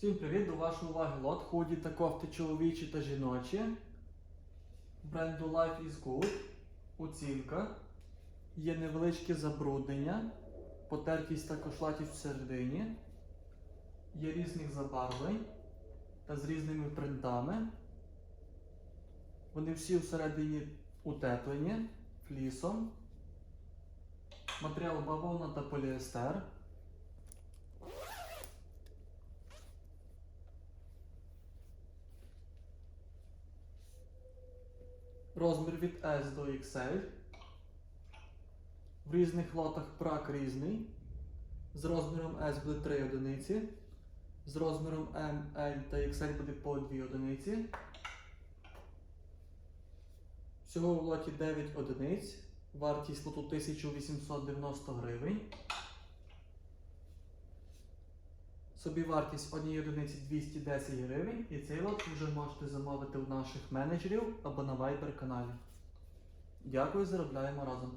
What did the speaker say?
Всім привіт! До вашої уваги лот худі та кофти чоловічі та жіночі. Бренду Life is Good. Оцінка. Є невеличке забруднення, потертість та кошлатість всередині. Є різних забарвлень та з різними принтами. Вони всі всередині утеплені флісом. Матеріал бавовна та поліестер. Розмір від S до XL. В різних лотах прак різний. З розміром S буде 3 одиниці. З розміром M, L та XL буде по 2 одиниці. Всього в лоті 9 одиниць. Вартість лоту 1890 гривень. Собівартість однієї одиниці 210 гривень. І цей лот вже можете замовити у наших менеджерів або на Viber каналі. Дякую, заробляємо разом.